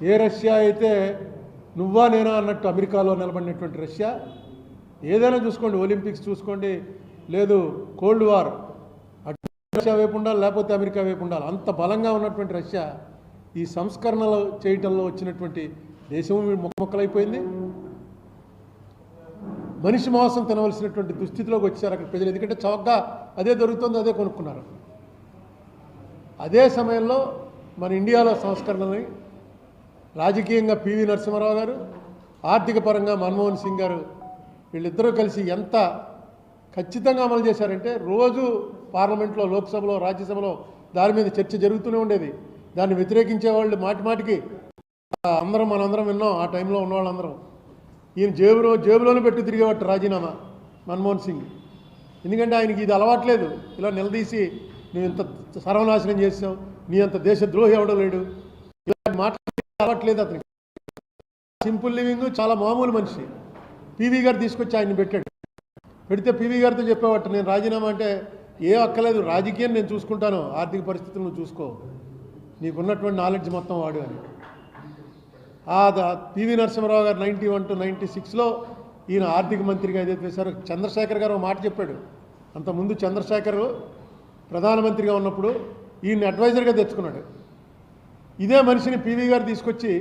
ఏ Russia అయితే నువ్వా నేనా అన్నట్టు అమెరికాలో నిలబడినటువంటి రష్యా ఏదైనా చూసుకోండి ఒలింపిక్స్ చూసుకోండి లేదు కోల్డ్ వార్ అటు రష్యా వైపు ఉండాలి లేకపోతే అమెరికా వైపు ఉండాలి అంత బలంగా ఉన్నటువంటి రష్యా ఈ సంస్కరణలు చేయటంలో వచ్చినటువంటి దేశం మొక్కలైపోయింది. మనిషి మాంసం తినవలసినటువంటి దుస్థితిలోకి వచ్చారు అక్కడ ప్రజలు ఎందుకంటే చౌకగా అదే దొరుకుతుంది అదే కొనుక్కున్నారు. అదే సమయంలో మన ఇండియాలో సంస్కరణని రాజకీయంగా పివి నరసింహారావు గారు ఆర్థిక పరంగా మన్మోహన్ సింగ్ గారు వీళ్ళిద్దరూ కలిసి ఎంత ఖచ్చితంగా అమలు చేశారంటే రోజు పార్లమెంట్లో లోక్సభలో రాజ్యసభలో దాని మీద చర్చ జరుగుతూనే ఉండేది. దాన్ని వ్యతిరేకించే వాళ్ళు మాటి మాటికి అందరం మనందరం విన్నాం ఆ టైంలో ఉన్న వాళ్ళందరం. ఈయన జేబులో జేబులోనే పెట్టి తిరిగేవాడు రాజీనామా మన్మోహన్ సింగ్. ఎందుకంటే ఆయనకి ఇది అలవాట్లేదు. ఇలా నిలదీసి నువ్వు ఇంత సర్వనాశనం చేసావు నీ అంత దేశద్రోహి ఎవడో లేడు. ఇలా మాట్లాడి అవ్వట్లేదు అతనికి. సింపుల్ లివింగ్ చాలా మామూలు మనిషి. పీవీ గారు తీసుకొచ్చి ఆయన్ని పెట్టాడు. పెడితే పీవీ గారితో చెప్పేవాట నేను రాజీనామా అంటే ఏ అక్కలేదు రాజకీయం నేను చూసుకుంటాను ఆర్థిక పరిస్థితులు చూసుకో. నీకున్నటువంటి నాలెడ్జ్ మొత్తం వాడు అని. ఆ పివి నరసింహరావు గారు నైంటీ వన్ టు నైంటీ సిక్స్లో ఈయన ఆర్థిక మంత్రిగా ఏదైతే వేశారో చంద్రశేఖర్ గారు ఒక మాట చెప్పాడు. అంతకుముందు చంద్రశేఖర్ ప్రధానమంత్రిగా ఉన్నప్పుడు ఈయన అడ్వైజర్గా తెచ్చుకున్నాడు. ఇదే మనిషిని పివి గారు తీసుకొచ్చి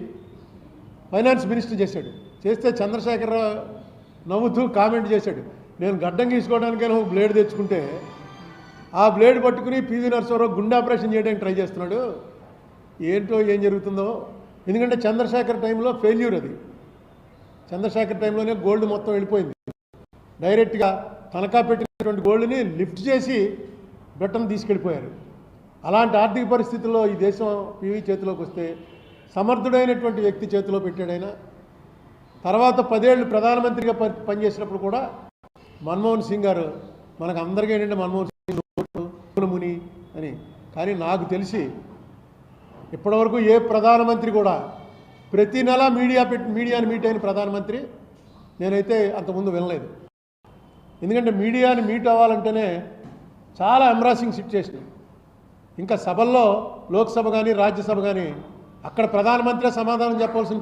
ఫైనాన్స్ మినిస్టర్ చేశాడు. చేస్తే చంద్రశేఖర్ నవ్వుతూ కామెంట్ చేశాడు. నేను గడ్డం గీసుకోవడానికైనా ఒక బ్లేడ్ తెచ్చుకుంటే ఆ బ్లేడ్ పట్టుకుని పివి నరసింహరావు గుండె ఆపరేషన్ చేయడానికి ట్రై చేస్తున్నాడు. ఏంటో ఏం జరుగుతుందో? ఎందుకంటే చంద్రశేఖర్ టైంలో ఫెయిల్యూర్ అది. చంద్రశేఖర్ టైంలోనే గోల్డ్ మొత్తం వెళ్ళిపోయింది. డైరెక్ట్గా తనఖా పెట్టినటువంటి గోల్డ్ని లిఫ్ట్ చేసి బ్రిటన్ తీసుకెళ్ళిపోయారు. అలాంటి ఆర్థిక పరిస్థితుల్లో ఈ దేశం పీవీ చేతిలోకి వస్తే సమర్థుడైనటువంటి వ్యక్తి చేతిలో పెట్టాడైనా తర్వాత పదేళ్ళు ప్రధానమంత్రిగా పని పనిచేసినప్పుడు కూడా మన్మోహన్ సింగ్ గారు మనకు అందరికీ ఏంటంటే మన్మోహన్ సింగ్ ముని అని. కానీ నాకు తెలిసి ఇప్పటివరకు ఏ ప్రధానమంత్రి కూడా ప్రతి నెల మీడియా పెట్టి మీడియాని మీట్ అయిన ప్రధానమంత్రి నేనైతే అంతకుముందు వినలేదు. ఎందుకంటే మీడియాని మీట్ అవ్వాలంటేనే చాలా ఎంబ్రాసింగ్ సిచ్యుయేషన్. ఇంకా సభల్లో లోక్సభ కానీ రాజ్యసభ కానీ అక్కడ ప్రధానమంత్రి సమాధానం చెప్పాల్సిన